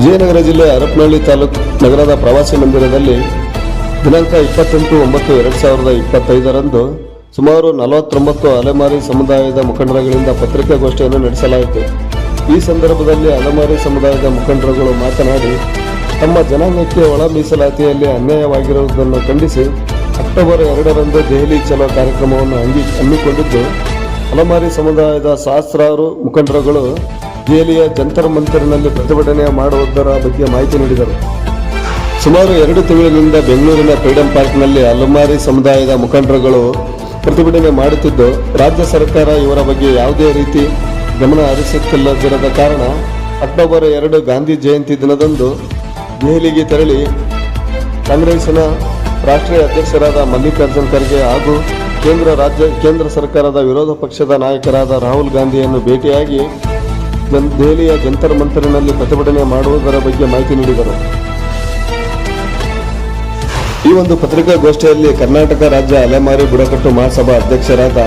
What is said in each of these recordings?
ವಿಜಯನಗರ ಜಿಲ್ಲೆ ಹರಪನಹಳ್ಳಿ ತಾಲೂಕು ನಗರದ ಪ್ರವಾಸಿ ಮಂದಿರದಲ್ಲಿ ದಿನಾಂಕ ಇಪ್ಪತ್ತೆಂಟು ಒಂಬತ್ತು ಎರಡು ಸಾವಿರದ ಇಪ್ಪತ್ತೈದರಂದು ಸುಮಾರು ನಲವತ್ತೊಂಬತ್ತು ಅಲೆಮಾರಿ ಸಮುದಾಯದ ಮುಖಂಡರುಗಳಿಂದ ಪತ್ರಿಕಾಗೋಷ್ಠಿಯನ್ನು ನಡೆಸಲಾಯಿತು. ಈ ಸಂದರ್ಭದಲ್ಲಿ ಅಲೆಮಾರಿ ಸಮುದಾಯದ ಮುಖಂಡರುಗಳು ಮಾತನಾಡಿ, ತಮ್ಮ ಜನಾಂಗಕ್ಕೆ ಒಳ ಮೀಸಲಾತಿಯಲ್ಲಿ ಅನ್ಯಾಯವಾಗಿರುವುದನ್ನು ಖಂಡಿಸಿ ಅಕ್ಟೋಬರ್ ಎರಡರಂದು ದೆಹಲಿ ಚಲೋ ಕಾರ್ಯಕ್ರಮವನ್ನು ಹಮ್ಮಿ ಹಮ್ಮಿಕೊಂಡಿದ್ದು, ಅಲೆಮಾರಿ ಸಮುದಾಯದ ಸಹಸ್ರಾರು ಮುಖಂಡರುಗಳು ದೆಹಲಿಯ ಜಂತರ್ ಮಂತರ್ನಲ್ಲಿ ಪ್ರತಿಭಟನೆ ಮಾಡುವುದರ ಬಗ್ಗೆ ಮಾಹಿತಿ ನೀಡಿದರು. ಸುಮಾರು ಎರಡು ತಿಂಗಳಿನಿಂದ ಬೆಂಗಳೂರಿನ ಫ್ರೀಡಂ ಪಾರ್ಕ್ನಲ್ಲಿ ಅಲಮಾರಿ ಸಮುದಾಯದ ಮುಖಂಡರುಗಳು ಪ್ರತಿಭಟನೆ ಮಾಡುತ್ತಿದ್ದು, ರಾಜ್ಯ ಸರ್ಕಾರ ಇವರ ಬಗ್ಗೆ ಯಾವುದೇ ರೀತಿ ಗಮನ ಹರಿಸುತ್ತಿಲ್ಲದಿರದ ಕಾರಣ ಅಕ್ಟೋಬರ್ ಎರಡು ಗಾಂಧಿ ಜಯಂತಿ ದಿನದಂದು ದೆಹಲಿಗೆ ತೆರಳಿ ಕಾಂಗ್ರೆಸ್ನ ರಾಷ್ಟ್ರೀಯ ಅಧ್ಯಕ್ಷರಾದ ಮಲ್ಲಿಕಾರ್ಜುನ್ ಖರ್ಗೆ ಹಾಗೂ ಕೇಂದ್ರ ರಾಜ್ಯ, ಕೇಂದ್ರ ಸರ್ಕಾರದ ವಿರೋಧ ಪಕ್ಷದ ನಾಯಕರಾದ ರಾಹುಲ್ ಗಾಂಧಿಯನ್ನು ಭೇಟಿಯಾಗಿ ಜನ್- ದೆಹಲಿಯ ಜಂತರ್ ಮಂತರ್ನಲ್ಲಿ ಪ್ರತಿಭಟನೆ ಮಾಡುವುದರ ಬಗ್ಗೆ ಮಾಹಿತಿ ನೀಡಿದರು. ಈ ಒಂದು ಪತ್ರಿಕಾಗೋಷ್ಠಿಯಲ್ಲಿ ಕರ್ನಾಟಕ ರಾಜ್ಯ ಅಲೆಮಾರಿ ಬುಡಕಟ್ಟು ಮಹಾಸಭಾ ಅಧ್ಯಕ್ಷರಾದ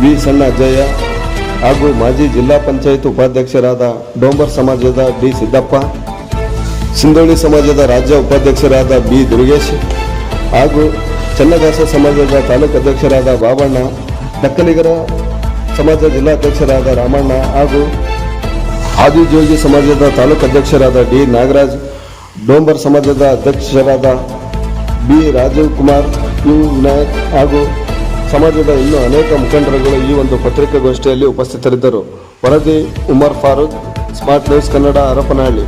ವಿ ಸಣ್ಣ ಅಜ್ಜಯ್ಯ ಹಾಗೂ ಮಾಜಿ ಜಿಲ್ಲಾ ಪಂಚಾಯತ್ ಉಪಾಧ್ಯಕ್ಷರಾದ ಡೋಂಬರ್ ಸಮಾಜದ ಡಿ ಸಿದ್ದಪ್ಪ, ಸಿಂಧೋಳಿ ಸಮಾಜದ ರಾಜ್ಯ ಉಪಾಧ್ಯಕ್ಷರಾದ ಬಿ ದುರ್ಗೇಶ್ ಹಾಗೂ ಚನ್ನದಾಸ ಸಮಾಜದ ತಾಲೂಕು ಅಧ್ಯಕ್ಷರಾದ ಬಾಬಣ್ಣ, ಡಕ್ಕಲಿಗರ ಸಮಾಜ ಜಿಲ್ಲಾಧ್ಯಕ್ಷರಾದ ರಾಮಣ್ಣ ಹಾಗೂ ಆದಿಜೋಗಿ ಸಮಾಜದ ತಾಲೂಕು ಅಧ್ಯಕ್ಷರಾದ ಡಿ ನಾಗರಾಜ್, ಡೋಂಬರ್ ಸಮಾಜದ ಅಧ್ಯಕ್ಷರಾದ ಬಿ ರಾಜೀವ್ ಕುಮಾರ್, ಯು ವಿನಾಯಕ್ ಹಾಗೂ ಸಮಾಜದ ಇನ್ನೂ ಅನೇಕ ಮುಖಂಡರುಗಳು ಈ ಒಂದು ಪತ್ರಿಕಾಗೋಷ್ಠಿಯಲ್ಲಿ ಉಪಸ್ಥಿತರಿದ್ದರು. ವರದಿ ಉಮರ್ ಫಾರೂಕ್, ಸ್ಮಾರ್ಟ್ ನ್ಯೂಸ್ ಕನ್ನಡ ಹರಪನಹಳ್ಳಿ.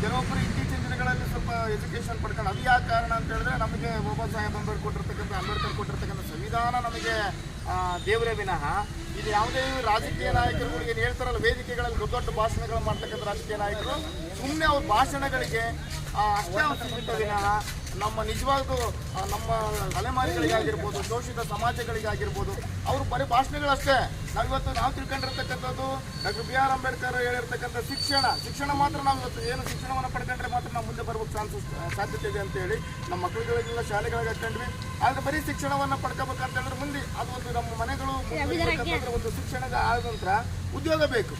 ಕೆಲವೊಬ್ಬರು ಇತ್ತೀಚಿನ ದಿನಗಳಲ್ಲಿ ಸ್ವಲ್ಪ ಎಜುಕೇಶನ್ ಪಡ್ಕೊಂಡು ಅದು ಯಾಕೆ ಕಾರಣ ಅಂತ ಹೇಳಿದ್ರೆ ನಮಗೆ ಬಾಬಾ ಸಾಹೇಬ್ ಅಂಬೇಡ್ಕರ್ ಕೊಟ್ಟಿರ್ತಕ್ಕಂಥ ಅಂಬೇಡ್ಕರ್ ಕೊಟ್ಟಿರ್ತಕ್ಕಂಥ ಸಂವಿಧಾನ ನಮಗೆ ದೇವರೇ ವಿನಃ. ಇದು ಯಾವುದೇ ರಾಜಕೀಯ ನಾಯಕರುಗಳು ಏನು ಹೇಳ್ತಾರಲ್ಲ, ವೇದಿಕೆಗಳಲ್ಲಿ ದೊಡ್ಡ ದೊಡ್ಡ ಭಾಷಣಗಳು ಮಾಡ್ತಕ್ಕಂಥ ರಾಜಕೀಯ ನಾಯಕರು. ಸುಮ್ಮನೆ ಅವ್ರ ಭಾಷಣಗಳಿಗೆ ಅಷ್ಟೇ ಸೀಮಿತ ವಿನಃ ನಮ್ಮ ನಿಜವಾಗ್ಲೂ ಆ, ನಮ್ಮ ತಲೆಮಾರಿಗಳಿಗಾಗಿರ್ಬೋದು ಶೋಷಿತ ಸಮಾಜಗಳಿಗಾಗಿರ್ಬೋದು ಅವರು ಬರೀ ಭಾಷಣಗಳಷ್ಟೇ. ನಾವಿವತ್ತು ನಾವು ತಿಳ್ಕೊಂಡಿರ್ತಕ್ಕಂಥದ್ದು ಡಾಕ್ಟರ್ ಬಿ ಆರ್ ಅಂಬೇಡ್ಕರ್ ಹೇಳಿರ್ತಕ್ಕಂಥ ಶಿಕ್ಷಣ. ಶಿಕ್ಷಣ ಮಾತ್ರ ನಾವು ಇವತ್ತು ಏನು ಶಿಕ್ಷಣವನ್ನು ಪಡ್ಕೊಂಡ್ರೆ ಮಾತ್ರ ನಾವು ಮುಂದೆ ಬರ್ಬೇಕು ಚಾನ್ಸಸ್ ಸಾಧ್ಯತೆ ಇದೆ ಅಂತ ಹೇಳಿ ನಮ್ಮ ಮಕ್ಕಳುಗಳಿಗೆಲ್ಲ ಶಾಲೆಗಳಿಗೆ ಹಾಕೊಂಡ್ವಿ ಆದರೆ ಬರೀ ಶಿಕ್ಷಣವನ್ನು ಪಡ್ಕೋಬೇಕಂತ ಹೇಳಿದ್ರೆ ಮುಂದೆ ಅದು ಒಂದು ನಮ್ಮ ಮನೆಗಳು ಒಂದು ಶಿಕ್ಷಣದ ಆದ ನಂತರ ಉದ್ಯೋಗ ಬೇಕು.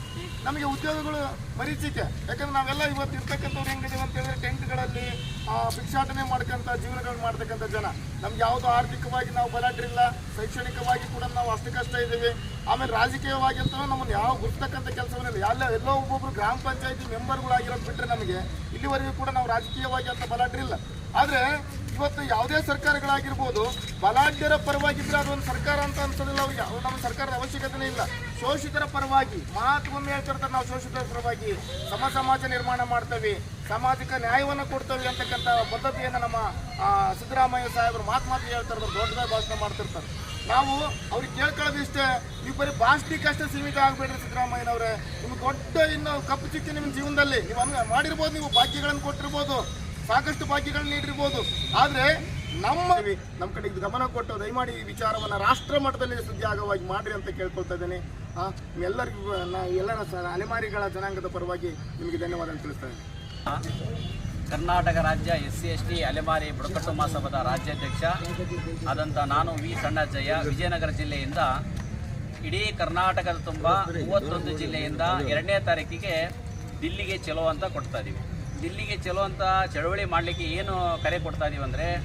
ನಮಗೆ ಉದ್ಯೋಗಗಳು ಮರೀಚಿಕೆ ಯಾಕಂದ್ರೆ ನಾವೆಲ್ಲ ಇವತ್ತು ಇರ್ತಕ್ಕಂಥವ್ರು ಹೆಂಗಿದೀವಿ ಅಂತ ಹೇಳಿದ್ರೆ ಟೆಂಟ್ಗಳಲ್ಲಿ ಭಿಕ್ಷಾಟನೆ ಮಾಡ್ಕೊಂತ ಜೀವನಗಳು ಮಾಡ್ತಕ್ಕಂಥ ಜನ. ನಮ್ಗೆ ಯಾವುದೋ ಆರ್ಥಿಕವಾಗಿ ನಾವು ಬಲಾಟ್ರಿಲ್ಲ ಶೈಕ್ಷಣಿಕವಾಗಿ ಕೂಡ ನಾವು ಅಷ್ಟಕ್ಕಷ್ಟ ಇದ್ದೀವಿ. ಆಮೇಲೆ ರಾಜಕೀಯವಾಗಿ ಅಂತ ನಮ್ಮನ್ನು ಯಾವ ಗುರ್ತಕ್ಕಂಥ ಕೆಲಸವನ್ನಿಲ್ಲ ಎಲ್ಲ, ಎಲ್ಲೋ ಒಬ್ಬೊಬ್ರು ಗ್ರಾಮ ಪಂಚಾಯತಿ ಮೆಂಬರ್ಗಳಾಗಿರೋದು ಬಿಟ್ಟರೆ ನಮಗೆ ಇಲ್ಲಿವರೆಗೂ ಕೂಡ ನಾವು ರಾಜಕೀಯವಾಗಿ ಅಂತ ಬಲಾಢ್ರಿಲ್ಲ ಆದರೆ ಇವತ್ತು ಯಾವುದೇ ಸರ್ಕಾರಗಳಾಗಿರ್ಬೋದು, ಬಲಾಢ್ಯರ ಪರವಾಗಿದ್ರೆ ಅದೊಂದು ಸರ್ಕಾರ ಅಂತ ಅನ್ಸೋದಿಲ್ಲ ಅವ್ರಿಗೆ. ಅವ್ರು ನಮ್ಮ ಸರ್ಕಾರದ ಅವಶ್ಯಕತೆನೇ ಇಲ್ಲ. ಶೋಷಿತರ ಪರವಾಗಿ ಮಾತುಗೊಮ್ಮೆ ಹೇಳ್ತಿರ್ತಾರೆ ನಾವು ಶೋಷಿತರ ಪರವಾಗಿ ಸಮ ಸಮಾಜ ನಿರ್ಮಾಣ ಮಾಡ್ತೇವೆ, ಸಾಮಾಜಿಕ ನ್ಯಾಯವನ್ನು ಕೊಡ್ತೇವೆ ಅಂತಕ್ಕಂಥ ಪದ್ಧತಿಯನ್ನು ನಮ್ಮ ಸಿದ್ದರಾಮಯ್ಯ ಸಾಹೇಬರು ಮಾತು ಮಾತು ಹೇಳ್ತಾರೆ ದೊಡ್ಡದಾಗಿ ಭಾಷಣ ಮಾಡ್ತಿರ್ತಾರೆ. ನಾವು ಅವ್ರಿಗೆ ಕೇಳ್ಕೊಳ್ಳೋದು ಇಷ್ಟೇ, ನೀವು ಬರೀ ಭಾಷಣಕ್ಕೆ ಅಷ್ಟೇ ಸೀಮಿತ ಆಗಬೇಡ್ರಿ ಸಿದ್ದರಾಮಯ್ಯನವ್ರೆ. ನಿಮ್ಗೆ ದೊಡ್ಡ ಇನ್ನು ಕಪ್ಪು ಚಿಕ್ಕಿ ನಿಮ್ಮ ಜೀವನದಲ್ಲಿ. ನೀವು ಹಂಗೆ ಮಾಡಿರ್ಬೋದು, ನೀವು ಭಾಗ್ಯಗಳನ್ನು ಕೊಟ್ಟಿರ್ಬೋದು. ಸಾಕಷ್ಟು ಬಾಕಿಗಳನ್ನ ನೀಡಿರ್ಬೋದು. ಆದರೆ ನಮ್ಮ ನಮ್ಮ ಕಡೆ ಗಮನ ಕೊಟ್ಟು ದಯಮಾಡಿ ಈ ವಿಚಾರವನ್ನು ರಾಷ್ಟ್ರ ಮಟ್ಟದಲ್ಲಿ ಸುದ್ದಿಯಾಗವಾಗಿ ಮಾಡ್ರಿ ಅಂತ ಕೇಳ್ಕೊಳ್ತಾ ಇದ್ದೇನೆ. ಎಲ್ಲರಿಗೂ ಎಲ್ಲರ ಅಲೆಮಾರಿಗಳ ಜನಾಂಗದ ಪರವಾಗಿ ನಿಮಗೆ ಧನ್ಯವಾದ ತಿಳಿಸ್ತಾ ಇದ್ದೀನಿ. ಕರ್ನಾಟಕ ರಾಜ್ಯ ಎಸ್ ಸಿ, ಎಸ್ ಟಿ, ಅಲೆಮಾರಿ, ಬುಡಕಟ್ಟು ಮಹಾಸಭಾದ ರಾಜ್ಯಾಧ್ಯಕ್ಷ ಆದಂಥ ನಾನು ವಿ ಸಣ್ಣಜ್ಜಯ್ಯ, ವಿಜಯನಗರ ಜಿಲ್ಲೆಯಿಂದ ಇಡೀ ಕರ್ನಾಟಕದ ತುಂಬ ಮೂವತ್ತೊಂದು ಜಿಲ್ಲೆಯಿಂದ ಎರಡನೇ ತಾರೀಕಿಗೆ ದಿಲ್ಲಿಗೆ ಚಲೋ ಅಂತ ಕೊಡ್ತಾ ಇದ್ದೀವಿ ದಿಲ್ಲಿಗೆ ಅಂತ ಚಳವಳಿ ಮಾಡಲಿಕ್ಕೆ ಏನು ಕರೆ ಕೊಡ್ತಾ ಇದೀವಿ ಅಂದರೆ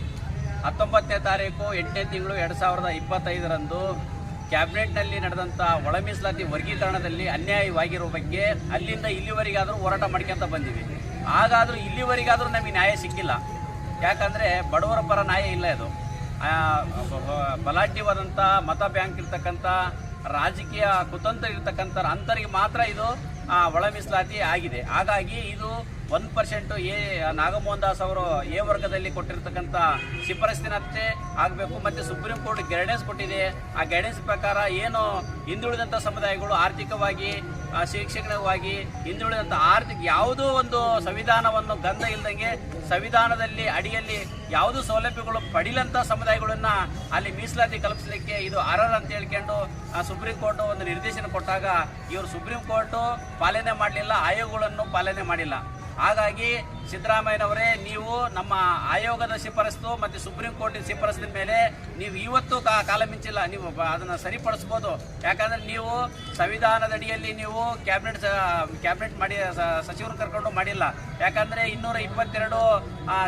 ಹತ್ತೊಂಬತ್ತನೇ ತಾರೀಕು ಎಂಟನೇ ತಿಂಗಳು ಎರಡು ಸಾವಿರದ ಇಪ್ಪತ್ತೈದರಂದು ಕ್ಯಾಬಿನೆಟ್ನಲ್ಲಿ ನಡೆದಂಥ ಒಳ ಮೀಸಲಾತಿ ವರ್ಗೀಕರಣದಲ್ಲಿ ಅನ್ಯಾಯವಾಗಿರುವ ಬಗ್ಗೆ ಅಲ್ಲಿಂದ ಇಲ್ಲಿವರೆಗಾದರೂ ಹೋರಾಟ ಮಾಡ್ಕೊಂತ ಬಂದೀವಿ. ಹಾಗಾದರೂ ಇಲ್ಲಿವರೆಗಾದರೂ ನಮಗೆ ನ್ಯಾಯ ಸಿಕ್ಕಿಲ್ಲ. ಯಾಕಂದರೆ ಬಡವರ ಪರ ನ್ಯಾಯ ಇಲ್ಲ ಬ- ಬಲಾಢ್ಯವಾದಂಥ ಮತ ಬ್ಯಾಂಕ್ ಇರ್ತಕ್ಕಂಥ, ರಾಜಕೀಯ ಕುತಂತ್ರ ಇರ್ತಕ್ಕಂಥ ಅಂತರಿಗೆ ಮಾತ್ರ ಇದು ಒಳಮಿಸ್ಲಾತಿ ಒಳ ಆಗಿದೆ. ಹಾಗಾಗಿ ಇದು ಒಂದು ಪರ್ಸೆಂಟು ಎ ನಾಗಮೋಹನ್ ದಾಸ್ ಅವರು ಎ ವರ್ಗದಲ್ಲಿ ಕೊಟ್ಟಿರ್ತಕ್ಕಂಥ ಶಿಫಾರಸ್ಸಿನಂತೆ ಆಗಬೇಕು. ಮತ್ತು ಸುಪ್ರೀಂ ಕೋರ್ಟ್ ಗೈಡೆನ್ಸ್ ಕೊಟ್ಟಿದೆ. ಆ ಗೈಡೆನ್ಸ್ ಪ್ರಕಾರ ಏನು ಹಿಂದುಳಿದಂಥ ಸಮುದಾಯಗಳು ಆರ್ಥಿಕವಾಗಿ ಶಿಕ್ಷಣವಾಗಿ ಹಿಂದುಳಿದಂಥ ಆರ್ಥಿಕ ಯಾವುದೋ ಒಂದು ಸಂವಿಧಾನವನ್ನು ಗಂಧ ಇಲ್ದಂಗೆ ಸಂವಿಧಾನದಲ್ಲಿ ಅಡಿಯಲ್ಲಿ ಯಾವುದೂ ಸೌಲಭ್ಯಗಳು ಪಡಿಲಂಥ ಸಮುದಾಯಗಳನ್ನ ಅಲ್ಲಿ ಮೀಸಲಾತಿ ಕಲ್ಪಿಸಲಿಕ್ಕೆ ಇದು ಅರ್ಹರ ಅಂತ ಹೇಳ್ಕೊಂಡು ಸುಪ್ರೀಂ ಕೋರ್ಟ್ ಒಂದು ನಿರ್ದೇಶನ ಕೊಟ್ಟಾಗ ಇವರು ಸುಪ್ರೀಂ ಕೋರ್ಟು ಪಾಲನೆ ಮಾಡಲಿಲ್ಲ, ಆಯೋಗಗಳನ್ನು ಪಾಲನೆ ಮಾಡಿಲ್ಲ. ಹಾಗಾಗಿ ಸಿದ್ದರಾಮಯ್ಯನವರೇ, ನೀವು ನಮ್ಮ ಆಯೋಗದ ಶಿಫಾರಸ್ಸು ಮತ್ತು ಸುಪ್ರೀಂ ಕೋರ್ಟಿನ ಶಿಫಾರಸ್ಸಿನ ಮೇಲೆ ನೀವು ಇವತ್ತು ಕಾಲ ಮಿಂಚಿಲ್ಲ, ನೀವು ಅದನ್ನು ಸರಿಪಡಿಸ್ಬೋದು. ಯಾಕಂದರೆ ನೀವು ಸಂವಿಧಾನದ ಅಡಿಯಲ್ಲಿ ನೀವು ಕ್ಯಾಬಿನೆಟ್ ಕ್ಯಾಬಿನೆಟ್ ಮಾಡಿ ಸಚಿವರು ಕರ್ಕೊಂಡು ಮಾಡಿಲ್ಲ. ಯಾಕಂದರೆ ಇನ್ನೂರ ಇಪ್ಪತ್ತೆರಡು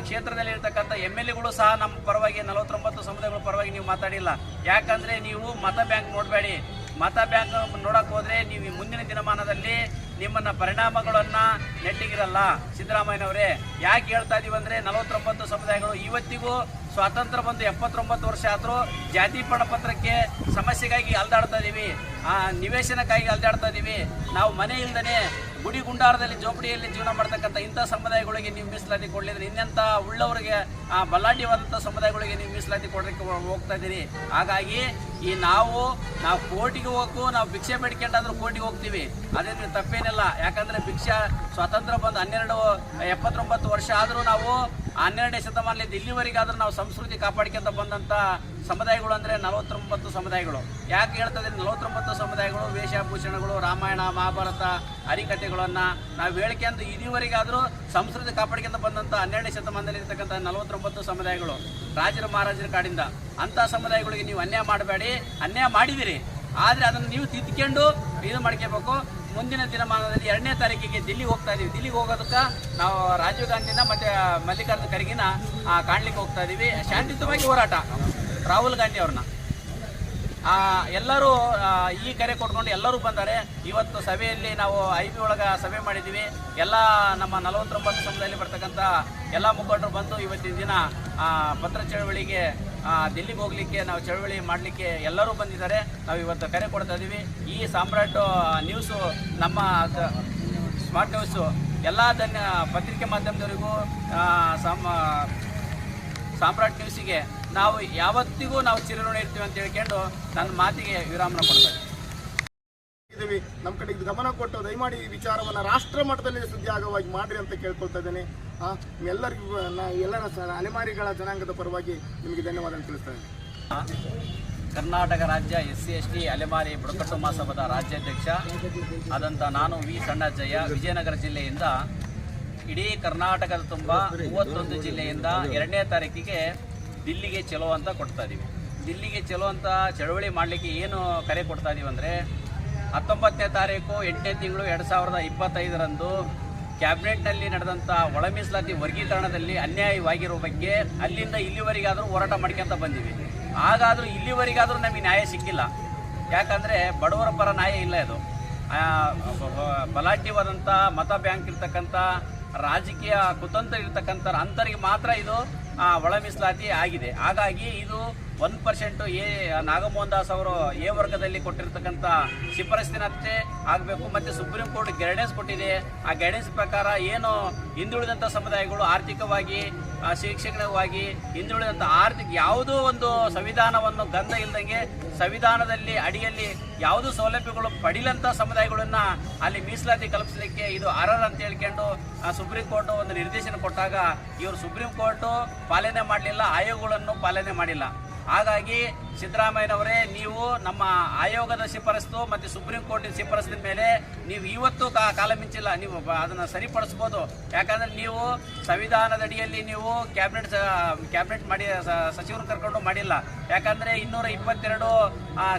ಕ್ಷೇತ್ರದಲ್ಲಿ ಇರ್ತಕ್ಕಂಥ ಎಂ ಎಲ್ ಎಗಳು ಸಹ ನಮ್ಮ ಪರವಾಗಿ, ನಲವತ್ತೊಂಬತ್ತು ಸಮುದಾಯಗಳ ಪರವಾಗಿ ನೀವು ಮಾತಾಡಿಲ್ಲ. ಯಾಕಂದರೆ ನೀವು ಮತ ಬ್ಯಾಂಕ್ ನೋಡಬೇಡಿ. ಮತ ಬ್ಯಾಂಕ್ ನೋಡೋಕೆ ಹೋದರೆ ನೀವು ಮುಂದಿನ ದಿನಮಾನದಲ್ಲಿ ನಿಮ್ಮನ್ನ ಪರಿಣಾಮಗಳನ್ನ ನೆಟ್ಟಿಗಿರಲ್ಲ. ಸಿದ್ದರಾಮಯ್ಯನವರೇ, ಯಾಕೆ ಹೇಳ್ತಾ ಇದೀವಿ ಅಂದ್ರೆ ನಲವತ್ತೊಂಬತ್ತು ಸಮುದಾಯಗಳು ಇವತ್ತಿಗೂ ಸ್ವಾತಂತ್ರ್ಯ ಬಂದು ಎಪ್ಪತ್ತೊಂಬತ್ತು ವರ್ಷ ಆದರೂ ಜಾತಿ ಪಣಪತ್ರಕ್ಕೆ ಸಮಸ್ಯೆಗಾಗಿ ಅಲ್ದಾಡ್ತಾ ಇದೀವಿ. ಆ, ನಿವೇಶನಕ್ಕಾಗಿ ಅಲ್ದಾಡ್ತಾ ಇದೀವಿ. ನಾವು ಮನೆ ಗುಡಿ ಗುಂಡಾರದಲ್ಲಿ ಜೋಪಡಿಯಲ್ಲಿ ಜೀವನ ಮಾಡ್ತಕ್ಕಂಥ ಇಂಥ ಸಮುದಾಯಗಳಿಗೆ ನೀವು ಮೀಸಲಾತಿ ಕೊಡಲಿದ್ರೆ ಇನ್ನೆಂಥ ಉಳ್ಳವರಿಗೆ, ಆ ಬಲಾಢ್ಯವಾದಂಥ ಸಮುದಾಯಗಳಿಗೆ ನೀವು ಮೀಸಲಾತಿ ಕೊಡಲಿಕ್ಕೆ ಹೋಗ್ತಾ ಇದ್ದೀರಿ. ಹಾಗಾಗಿ ಈ ನಾವು ನಾವು ಕೋರ್ಟಿಗೆ ಹೋಗು ನಾವು ಭಿಕ್ಷೆ ಬೇಡ್ಕೊಂಡಾದ್ರೂ ಕೋರ್ಟಿಗೆ ಹೋಗ್ತೀವಿ. ಅದೇನು ತಪ್ಪೇನಿಲ್ಲ. ಯಾಕಂದರೆ ಭಿಕ್ಷಾ ಸ್ವಾತಂತ್ರ್ಯ ಬಂದು ಹನ್ನೆರಡು, ಎಪ್ಪತ್ತೊಂಬತ್ತು ವರ್ಷ ಆದರೂ ನಾವು ಹನ್ನೆರಡನೇ ಶತಮಾನದಿಂದ ಇಲ್ಲಿವರೆಗಾದ್ರೂ ನಾವು ಸಂಸ್ಕೃತಿ ಕಾಪಾಡ್ಕೊಂತ ಬಂದಂಥ ಸಮುದಾಯಗಳು ಅಂದರೆ ನಲವತ್ತೊಂಬತ್ತು ಸಮುದಾಯಗಳು. ಯಾಕೆ ಹೇಳ್ತದೆ ನಲವತ್ತೊಂಬತ್ತು ಸಮುದಾಯಗಳು, ವೇಷಭೂಷಣಗಳು, ರಾಮಾಯಣ, ಮಹಾಭಾರತ, ಹರಿಕಥೆಗಳನ್ನು ನಾವು ಹೇಳ್ಕೊಂಡು ಇದುವರೆಗಾದರೂ ಸಂಸ್ಕೃತಿ ಕಾಪಾಡ್ಕೊಂತ ಬಂದಂಥ ಹನ್ನೆರಡನೇ ಶತಮಾನದಲ್ಲಿ ಇರ್ತಕ್ಕಂಥ ನಲವತ್ತೊಂಬತ್ತು ಸಮುದಾಯಗಳು. ರಾಜರ, ಮಹಾರಾಜರ ಕಾಡಿಂದ. ಅಂಥ ಸಮುದಾಯಗಳಿಗೆ ನೀವು ಅನ್ಯಾಯ ಮಾಡಬೇಡಿ. ಅನ್ಯಾಯ ಮಾಡಿದಿರಿ. ಆದರೆ ಅದನ್ನು ನೀವು ತಿದ್ಕೊಂಡು ಇದು ಮಾಡ್ಕೋಬೇಕು? ಮುಂದಿನ ದಿನಮಾನದಲ್ಲಿ ಎರಡನೇ ತಾರೀಕಿಗೆ ದಿಲ್ಲಿಗೆ ಹೋಗ್ತಾ ಇದೀವಿ. ದಿಲ್ಲಿಗೆ ಹೋಗೋದಕ್ಕೆ ನಾವು ರಾಜೀವ್ ಗಾಂಧಿನ ಮತ್ತೆ ಮಲ್ಲಿಕಾರ್ಜುನ ಖರ್ಗಿನ ಕಾಣ್ಲಿಕ್ಕೆ ಹೋಗ್ತಾ ಇದೀವಿ. ಶಾಂತಿಯುತವಾಗಿ ಹೋರಾಟ. ರಾಹುಲ್ ಗಾಂಧಿ ಅವ್ರನ್ನ. ಎಲ್ಲರೂ ಈ ಕರೆ ಕೊಟ್ಕೊಂಡು ಎಲ್ಲರೂ ಬಂದಾರೆ ಇವತ್ತು ಸಭೆಯಲ್ಲಿ ನಾವು ಐ ಬಿ ಒಳಗೆ ಸಭೆ ಮಾಡಿದ್ದೀವಿ. ಎಲ್ಲ ನಮ್ಮ ನಲವತ್ತೊಂಬತ್ತು ಸಮಯದಲ್ಲಿ ಬರ್ತಕ್ಕಂಥ ಎಲ್ಲ ಮುಖಂಡರು ಬಂದು ಇವತ್ತಿನ ದಿನ ಪತ್ರ ಚಳವಳಿಗೆ ದಿಲ್ಲಿಗೆ ಹೋಗ್ಲಿಕ್ಕೆ, ನಾವು ಚಳವಳಿ ಮಾಡಲಿಕ್ಕೆ ಎಲ್ಲರೂ ಬಂದಿದ್ದಾರೆ. ನಾವು ಇವತ್ತು ಕರೆ ಕೊಡ್ತಾ ಇದ್ದೀವಿ. ಈ ಸಾಮ್ರಾಟ್ ನ್ಯೂಸು ನಮ್ಮ ಸ್ಮಾರ್ಟ್ ನ್ಯೂಸು ಎಲ್ಲ ಪತ್ರಿಕೆ ಮಾಧ್ಯಮದವರಿಗೂ ಸಾಮ್ರಾಟ್ ನ್ಯೂಸಿಗೆ ನಾವು ಯಾವತ್ತಿಗೂ ನಾವು ಚಿರಋಣ ಇರ್ತೀವಿ ಅಂತ ಹೇಳ್ಕೊಂಡು ನನ್ನ ಮಾತಿಗೆ ವಿರಾಮನ ಕೊಡ್ತಾರೆ. ಇದ್ದೀವಿ. ನಮ್ಮ ಕಡೆ ಗಮನ ಕೊಟ್ಟು ದಯಮಾಡಿ ಈ ವಿಚಾರವನ್ನು ರಾಷ್ಟ್ರ ಮಟ್ಟದಲ್ಲಿ ಸುದ್ದಿ ಆಗುವಾಗಿ ಮಾಡ್ರಿ ಅಂತ ಕೇಳ್ಕೊಳ್ತಾ ಇದ್ದೇನೆ. ಎಲ್ಲರಿಗೂ ನಾ ಎಲ್ಲರ ಅಲೆಮಾರಿಗಳ ಜನಾಂಗದ ಪರವಾಗಿ ನಿಮಗೆ ಧನ್ಯವಾದ ತಿಳಿಸ್ತೇನೆ ಕರ್ನಾಟಕ ರಾಜ್ಯ ಎಸ್ ಸಿ ಎಸ್ ಟಿ ಅಲೆಮಾರಿ ಬುಡಕಟ್ಟು ಮಹಾಸಭಾದ ರಾಜ್ಯಾಧ್ಯಕ್ಷ ಆದಂಥ ನಾನು ವಿ ಸಣ್ಣಜ್ಜಯ್ಯ ವಿಜಯನಗರ ಜಿಲ್ಲೆಯಿಂದ ಇಡೀ ಕರ್ನಾಟಕದ ತುಂಬ ಮೂವತ್ತೊಂದು ಜಿಲ್ಲೆಯಿಂದ ಎರಡನೇ ತಾರೀಕಿಗೆ ದಿಲ್ಲಿಗೆ ಚಲೋ ಅಂತ ಕೊಡ್ತಾ ಇದ್ದೀವಿ ದಿಲ್ಲಿಗೆ ಚಲೋ ಅಂತ ಚಳವಳಿ ಮಾಡಲಿಕ್ಕೆ ಏನು ಕರೆ ಕೊಡ್ತಾ ಇದೀವಿ ಅಂದರೆ, ಹತ್ತೊಂಬತ್ತನೇ ತಾರೀಕು ಎಂಟನೇ ತಿಂಗಳು ಎರಡು ಸಾವಿರದ ಇಪ್ಪತ್ತೈದರಂದು ಕ್ಯಾಬಿನೆಟ್ನಲ್ಲಿ ನಡೆದಂಥ ಒಳ ಮೀಸಲಾತಿ ವರ್ಗೀಕರಣದಲ್ಲಿ ಅನ್ಯಾಯವಾಗಿರೋ ಬಗ್ಗೆ ಅಲ್ಲಿಂದ ಇಲ್ಲಿವರೆಗಾದರೂ ಹೋರಾಟ ಮಾಡ್ಕೊಂತ ಬಂದೀವಿ. ಹಾಗಾದರೂ ಇಲ್ಲಿವರೆಗಾದರೂ ನಮಗೆ ನ್ಯಾಯ ಸಿಕ್ಕಿಲ್ಲ. ಯಾಕಂದರೆ ಬಡವರ ಪರ ನ್ಯಾಯ ಇಲ್ಲ ಅದು ಬಲಾಢ್ಯವಾದಂಥ ಮತ ಬ್ಯಾಂಕ್ ಇರ್ತಕ್ಕಂಥ ರಾಜಕೀಯ ಕುತಂತ್ರ ಇರ್ತಕ್ಕಂಥ ಅಂತರಿಗೆ ಮಾತ್ರ ಇದು ಒಳ ಮೀಸಲಾತಿ ಆಗಿದೆ. ಹಾಗಾಗಿ ಇದು ಒಂದು ಪರ್ಸೆಂಟು ಎ ನಾಗಮೋಹನ್ ದಾಸ್ ಅವರು ಎ ವರ್ಗದಲ್ಲಿ ಕೊಟ್ಟಿರ್ತಕ್ಕಂಥ ಶಿಫಾರಸ್ಸಿನಂತೆ ಆಗಬೇಕು. ಮತ್ತು ಸುಪ್ರೀಂ ಕೋರ್ಟ್ ಗೈಡೆನ್ಸ್ ಕೊಟ್ಟಿದೆ. ಆ ಗೈಡೆನ್ಸ್ ಪ್ರಕಾರ ಏನು ಹಿಂದುಳಿದಂಥ ಸಮುದಾಯಗಳು ಆರ್ಥಿಕವಾಗಿ ಶಿಕ್ಷಣವಾಗಿ ಹಿಂದುಳಿದಂಥ ಆರ್ಥಿಕ ಯಾವುದೋ ಒಂದು ಸಂವಿಧಾನವನ್ನು ಗಂಧ ಇಲ್ದಂಗೆ ಸಂವಿಧಾನದಲ್ಲಿ ಅಡಿಯಲ್ಲಿ ಯಾವುದೂ ಸೌಲಭ್ಯಗಳು ಪಡಿಲಂಥ ಸಮುದಾಯಗಳನ್ನು ಅಲ್ಲಿ ಮೀಸಲಾತಿ ಕಲ್ಪಿಸಲಿಕ್ಕೆ ಇದು ಅರ್ಹರ್ ಅಂತ ಹೇಳ್ಕೊಂಡು ಸುಪ್ರೀಂ ಕೋರ್ಟ್ ಒಂದು ನಿರ್ದೇಶನ ಕೊಟ್ಟಾಗ ಇವರು ಸುಪ್ರೀಂ ಕೋರ್ಟು ಪಾಲನೆ ಮಾಡಲಿಲ್ಲ, ಆಯೋಗಗಳನ್ನು ಪಾಲನೆ ಮಾಡಿಲ್ಲ. ಹಾಗಾಗಿ ಸಿದ್ದರಾಮಯ್ಯನವರೇ, ನೀವು ನಮ್ಮ ಆಯೋಗದ ಶಿಫಾರಸ್ಸು ಮತ್ತು ಸುಪ್ರೀಂ ಕೋರ್ಟಿನ ಶಿಫಾರಸ್ಸಿನ ಮೇಲೆ ನೀವು ಇವತ್ತು ಕಾಲ ಮಿಂಚಿಲ್ಲ, ನೀವು ಅದನ್ನು ಸರಿಪಡಿಸ್ಬೋದು. ಯಾಕಂದ್ರೆ ನೀವು ಸಂವಿಧಾನದಡಿಯಲ್ಲಿ ನೀವು ಕ್ಯಾಬಿನೆಟ್ ಕ್ಯಾಬಿನೆಟ್ ಮಾಡಿ ಸಚಿವರು ಕರ್ಕೊಂಡು ಮಾಡಿಲ್ಲ. ಯಾಕಂದ್ರೆ ಇನ್ನೂರ ಇಪ್ಪತ್ತೆರಡು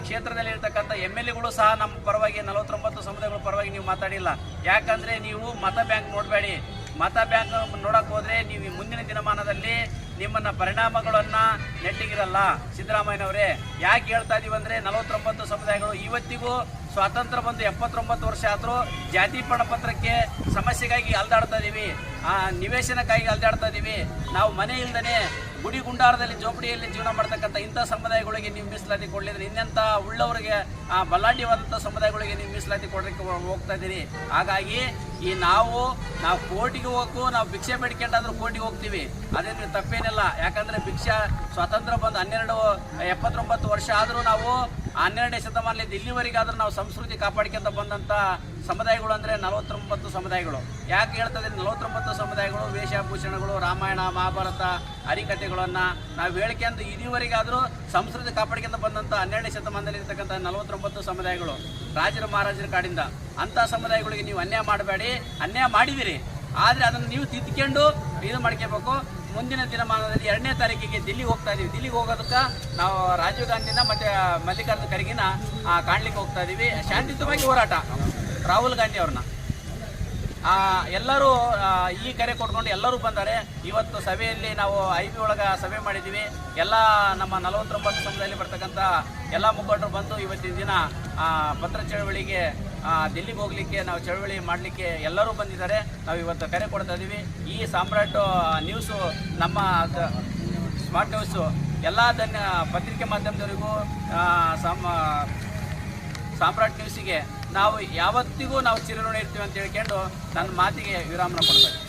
ಕ್ಷೇತ್ರದಲ್ಲಿ ಇರ್ತಕ್ಕಂಥ ಎಂ ಎಲ್ ಎಗಳು ಸಹ ನಮ್ಮ ಪರವಾಗಿ, ನಲವತ್ತೊಂಬತ್ತು ಸಮುದಾಯಗಳ ಪರವಾಗಿ ನೀವು ಮಾತಾಡಿಲ್ಲ. ಯಾಕಂದ್ರೆ ನೀವು ಮತ ಬ್ಯಾಂಕ್ ನೋಡಬೇಡಿ. ಮತ ಬ್ಯಾಂಕ್ ನೋಡಕ್ ಹೋದರೆ ನೀವು ಮುಂದಿನ ದಿನಮಾನದಲ್ಲಿ ನಿಮ್ಮನ್ನ ಪರಿಣಾಮಗಳನ್ನ ನೆಟ್ಟಿಗಿರಲ್ಲ. ಸಿದ್ದರಾಮಯ್ಯನವರೇ, ಯಾಕೆ ಹೇಳ್ತಾ ಇದೀವಿ ಅಂದ್ರೆ ನಲವತ್ತೊಂಬತ್ತು ಸಮುದಾಯಗಳು ಇವತ್ತಿಗೂ ಸ್ವಾತಂತ್ರ್ಯ ಬಂದು ಎಪ್ಪತ್ತೊಂಬತ್ತು ವರ್ಷ ಆದರೂ ಜಾತಿ ಪಣಪತ್ರಕ್ಕೆ ಸಮಸ್ಯೆಗಾಗಿ ಅಲ್ದಾಡ್ತಾ ಇದೀವಿ. ಆ, ನಿವೇಶನಕ್ಕಾಗಿ ಅಲ್ದಾಡ್ತಾ ಇದೀವಿ. ನಾವು ಮನೆ ಇಲ್ದನೆ ಗುಡಿ ಗುಂಡಾರದಲ್ಲಿ ಜೋಪಡಿಯಲ್ಲಿ ಜೀವನ ಮಾಡ್ತಕ್ಕಂಥ ಇಂಥ ಸಮುದಾಯಗಳಿಗೆ ನೀವು ಮೀಸಲಾತಿ ಕೊಡಲಿದ್ರೆ ಇನ್ನೆಂಥ ಉಳ್ಳವರಿಗೆ, ಆ ಬಲಾಢ್ಯವಾದಂಥ ಸಮುದಾಯಗಳಿಗೆ ನೀವು ಮೀಸಲಾತಿ ಕೊಡಲಿಕ್ಕೆ ಹೋಗ್ತಾ ಇದ್ದೀರಿ. ಹಾಗಾಗಿ ಈ ನಾವು ನಾವು ಕೋರ್ಟಿಗೆ ಹೋಗು ನಾವು ಭಿಕ್ಷೆ ಬೇಡ್ಕೊಂಡಾದ್ರೂ ಕೋರ್ಟಿಗೆ ಹೋಗ್ತೀವಿ. ಅದೇನು ತಪ್ಪೇನಿಲ್ಲ. ಯಾಕಂದ್ರೆ ಭಿಕ್ಷಾ ಸ್ವಾತಂತ್ರ್ಯ ಬಂದು ಹನ್ನೆರಡು, ಎಪ್ಪತ್ತೊಂಬತ್ತು ವರ್ಷ ಆದರೂ ನಾವು ಹನ್ನೆರಡನೇ ಶತಮಾನದಿಂದ ಆದರೂ ನಾವು ಸಂಸ್ಕೃತಿ ಕಾಪಾಡ್ಕೊಂತ ಬಂದಂಥ ಸಮುದಾಯಗಳು ಅಂದರೆ ನಲವತ್ತೊಂಬತ್ತು ಸಮುದಾಯಗಳು. ಯಾಕೆ ಹೇಳ್ತದೆ ನಲವತ್ತೊಂಬತ್ತು ಸಮುದಾಯಗಳು, ವೇಷಭೂಷಣಗಳು, ರಾಮಾಯಣ, ಮಹಾಭಾರತ, ಹರಿಕಥೆಗಳನ್ನು ನಾವು ಹೇಳ್ಕೊಂಡು ಇದುವರೆಗಾದರೂ ಸಂಸ್ಕೃತಿ ಕಾಪಾಡ್ಕೊಂತ ಬಂದಂಥ ಹನ್ನೆರಡನೇ ಶತಮಾನದಲ್ಲಿ ಇರ್ತಕ್ಕಂಥ ನಲವತ್ತೊಂಬತ್ತು ಸಮುದಾಯಗಳು. ರಾಜರ, ಮಹಾರಾಜರ ಕಾಡಿಂದ. ಅಂಥ ಸಮುದಾಯಗಳಿಗೆ ನೀವು ಅನ್ಯಾಯ ಮಾಡಬೇಡಿ. ಅನ್ಯಾಯ ಮಾಡಿದಿರಿ. ಆದರೆ ಅದನ್ನು ನೀವು ತಿದ್ದುಕೊಂಡು ಇದು ಮಾಡ್ಕೋಬೇಕು. ಮುಂದಿನ ದಿನಮಾನದಲ್ಲಿ ಎರಡನೇ ತಾರೀಕಿಗೆ ದಿಲ್ಲಿಗೆ ಹೋಗ್ತಾ ಇದೀವಿ. ದಿಲ್ಲಿಗೆ ಹೋಗೋದಕ್ಕೆ ನಾವು ರಾಜೀವ್ ಗಾಂಧಿನ ಮತ್ತು ಮಲ್ಲಿಕಾರ್ಜುನ ಖರ್ಗಿನ ಕಾಣಲಿಕ್ಕೆ ಹೋಗ್ತಾ ಇದ್ದೀವಿ ಶಾಂತಿಯುತವಾಗಿ ಹೋರಾಟ. ರಾಹುಲ್ ಗಾಂಧಿ ಅವ್ರನ್ನ. ಎಲ್ಲರೂ ಈ ಕರೆ ಕೊಟ್ಕೊಂಡು ಎಲ್ಲರೂ ಬಂದ್ದಾರೆ ಇವತ್ತು ಸಭೆಯಲ್ಲಿ ನಾವು ಐ ಪಿ ಒಳಗೆ ಸಭೆ ಮಾಡಿದ್ದೀವಿ ಎಲ್ಲ ನಮ್ಮ ನಲವತ್ತೊಂಬತ್ತು ಸಮುದಾಯದಲ್ಲಿ ಬರ್ತಕ್ಕಂಥ ಎಲ್ಲ ಮುಖಂಡರು ಬಂದು ಇವತ್ತಿನ ದಿನ ಪತ್ರ ಚಳವಳಿಗೆ ದಿಲ್ಲಿಗೆ ಹೋಗಲಿಕ್ಕೆ, ನಾವು ಚಳವಳಿ ಮಾಡಲಿಕ್ಕೆ ಎಲ್ಲರೂ ಬಂದಿದ್ದಾರೆ. ನಾವು ಇವತ್ತು ಕರೆ ಕೊಡ್ತಾ ಇದ್ದೀವಿ ಈ ಸಾಮ್ರಾಟ್ ನ್ಯೂಸು ನಮ್ಮ ಸ್ಮಾರ್ಟ್ ನ್ಯೂಸು ಎಲ್ಲ ಧನ್ಯ ಪತ್ರಿಕೆ ಮಾಧ್ಯಮದವರಿಗೂ ಸಮ ಸಾಮ್ರಾಟ್ ನ್ಯೂಸಿಗೆ ನಾವು ಯಾವತ್ತಿಗೂ ನಾವು ಚಿರಋಣ ಇರ್ತೀವಿ ಅಂತ ಹೇಳ್ಕೊಂಡು ನನ್ನ ಮಾತಿಗೆ ವಿರಾಮನ ಕೊಡ್ತಾರೆ